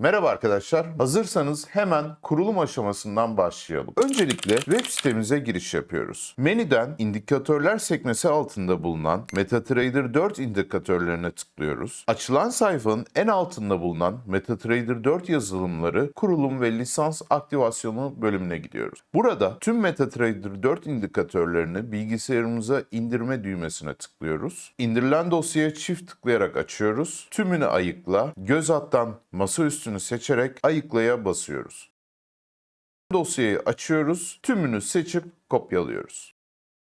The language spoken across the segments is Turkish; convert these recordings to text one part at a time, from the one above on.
Merhaba arkadaşlar. Hazırsanız hemen kurulum aşamasından başlayalım. Öncelikle web sitemize giriş yapıyoruz. Menüden indikatörler sekmesi altında bulunan MetaTrader 4 indikatörlerine tıklıyoruz. Açılan sayfanın en altında bulunan MetaTrader 4 yazılımları kurulum ve lisans aktivasyonu bölümüne gidiyoruz. Burada tüm MetaTrader 4 indikatörlerini bilgisayarımıza indirme düğmesine tıklıyoruz. İndirilen dosyaya çift tıklayarak açıyoruz. Tümünü ayıkla, göz alttan masaüstünü seçerek ayıklaya basıyoruz. Dosyayı açıyoruz, tümünü seçip kopyalıyoruz.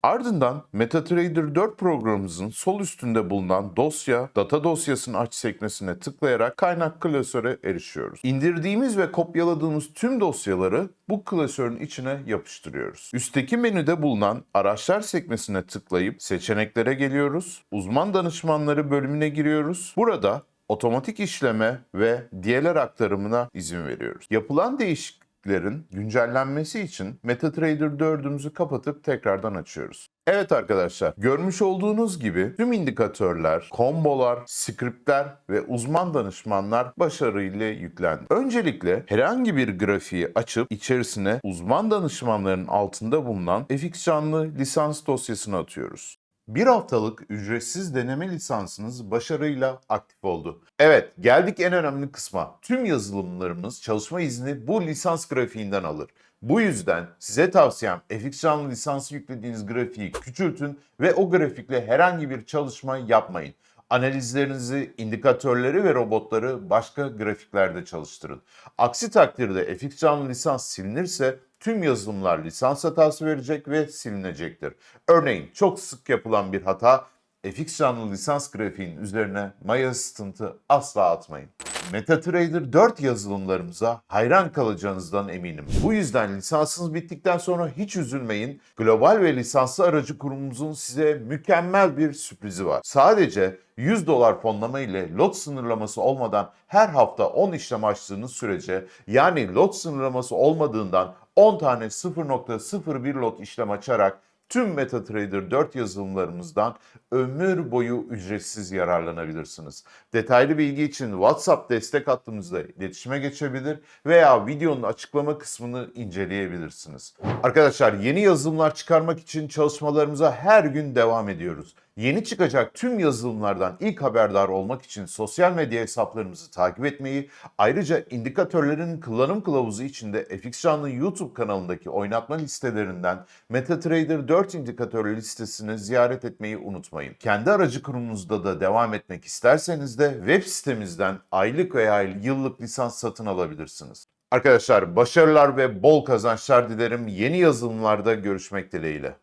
Ardından MetaTrader 4 programımızın sol üstünde bulunan dosya, data dosyasını aç sekmesine tıklayarak kaynak klasöre erişiyoruz. İndirdiğimiz ve kopyaladığımız tüm dosyaları bu klasörün içine yapıştırıyoruz. Üstteki menüde bulunan araçlar sekmesine tıklayıp seçeneklere geliyoruz. Uzman danışmanları bölümüne giriyoruz. Burada otomatik işleme ve diğerler aktarımına izin veriyoruz. Yapılan değişikliklerin güncellenmesi için MetaTrader 4'ümüzü kapatıp tekrardan açıyoruz. Evet arkadaşlar, görmüş olduğunuz gibi tüm indikatörler, kombolar, skriptler ve uzman danışmanlar başarıyla yüklendi. Öncelikle herhangi bir grafiği açıp içerisine uzman danışmanların altında bulunan FX canlı lisans dosyasını atıyoruz. Bir haftalık ücretsiz deneme lisansınız başarıyla aktif oldu. Evet, geldik en önemli kısma. Tüm yazılımlarımız çalışma izni bu lisans grafiğinden alır. Bu yüzden size tavsiyem FX lisansı yüklediğiniz grafiği küçültün ve o grafikle herhangi bir çalışma yapmayın. Analizlerinizi, indikatörleri ve robotları başka grafiklerde çalıştırın. Aksi takdirde FX canlı lisans silinirse tüm yazılımlar lisans hatası verecek ve silinecektir. Örneğin çok sık yapılan bir hata FX canlı lisans grafiğin üzerine maya ısıtıntı asla atmayın. MetaTrader 4 yazılımlarımıza hayran kalacağınızdan eminim. Bu yüzden lisansınız bittikten sonra hiç üzülmeyin. Global ve lisanslı aracı kurumumuzun size mükemmel bir sürprizi var. Sadece 100 dolar fonlama ile lot sınırlaması olmadan her hafta 10 işlem açtığınız sürece yani lot sınırlaması olmadığından 10 tane 0.01 lot işlem açarak tüm MetaTrader 4 yazılımlarımızdan ömür boyu ücretsiz yararlanabilirsiniz. Detaylı bilgi için WhatsApp destek hattımızda iletişime geçebilir veya videonun açıklama kısmını inceleyebilirsiniz. Arkadaşlar yeni yazılımlar çıkarmak için çalışmalarımıza her gün devam ediyoruz. Yeni çıkacak tüm yazılımlardan ilk haberdar olmak için sosyal medya hesaplarımızı takip etmeyi, ayrıca indikatörlerin kullanım kılavuzu içinde FX Canlı YouTube kanalındaki oynatma listelerinden MetaTrader 4 indikatör listesini ziyaret etmeyi unutmayın. Kendi aracı kurumunuzda da devam etmek isterseniz de web sitemizden aylık veya yıllık lisans satın alabilirsiniz. Arkadaşlar başarılar ve bol kazançlar dilerim. Yeni yazılımlarda görüşmek dileğiyle.